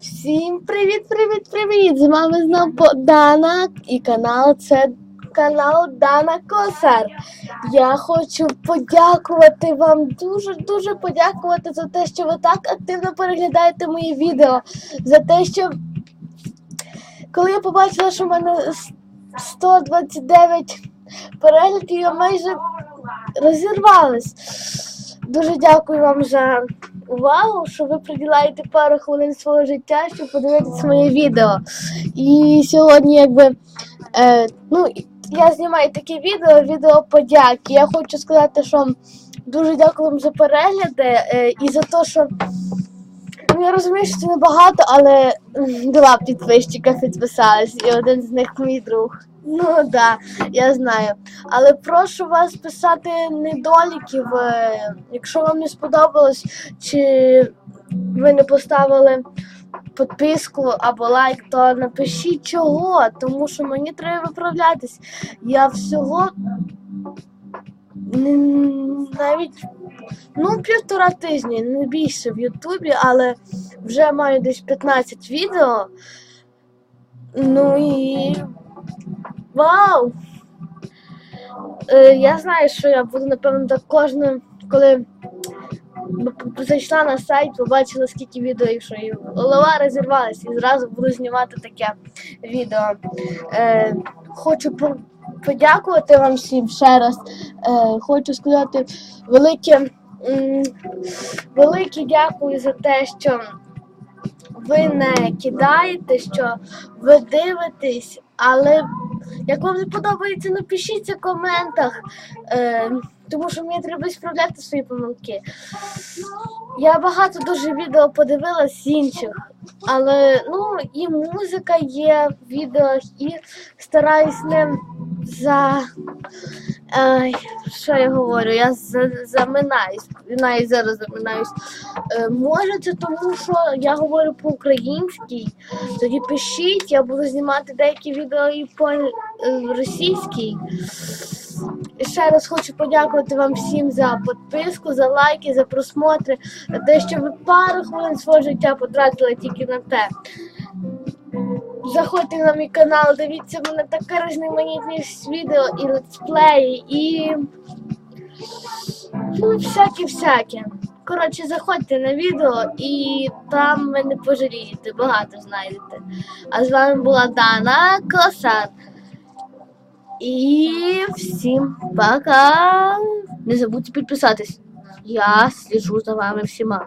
Всім привіт, привіт, привіт! З вами знову Дана і канал це канал Дана Косар. Я хочу подякувати вам, дуже дуже подякувати за те, що ви так активно переглядаєте мої відео, за те, що коли я побачила, що в мене с- 129 переглядів, я майже розірвалась. Дуже дякую вам за увагу, що ви приділяєте пару хвилин свого життя, щоб подивитися моє відео. І сьогодні, якби, е, ну, я знімаю таке відео, відео подяки. Я хочу сказати, що дуже дякую вам за перегляди е, і за те, що розумію, що це небагато, але два підписчика підписались, і один з них мій друг. Ну так, да, я знаю. Але прошу вас писати недоліків, е, якщо вам не сподобалось, чи ви не поставили підписку або лайк, то напишіть чого, тому що мені треба виправлятись. Я всього навіть ну, півтора тижні, не більше в Ютубі, але вже маю десь 15 відео. Ну і вау! Е, я знаю, що я буду, напевно, так кожну, коли зайшла на сайт, побачила скільки відео, і що і голова розірвалась, і зразу буду знімати таке відео. Е, хочу подякувати вам всім ще раз. Е, хочу сказати велике, велике дякую за те, що ви не кидаєте, що ви дивитесь, але як вам не подобається, напишіть в коментах, е, тому що мені треба справляти свої помилки. Я багато дуже відео подивилась інших, але ну і музика є в відео, і стараюсь не за. Ай, що я говорю? Я за, заминаюсь, навіть зараз заминаюсь. Е, може, це тому, що я говорю по-українськи. Тоді пишіть, я буду знімати деякі відео і по е, російській. Ще раз хочу подякувати вам всім за підписку, за лайки, за просмотри, те, що ви пару хвилин свого життя потратили тільки на те. Заходьте на мій канал, дивіться мене така різноманітність відео і летсплеї, і ну, всяке-всяке. Коротше, заходьте на відео і там ви не пожалієте, багато знайдете. А з вами була Дана Косар. І всім пока! Не забудьте підписатись. Я сліжу за вами всіма.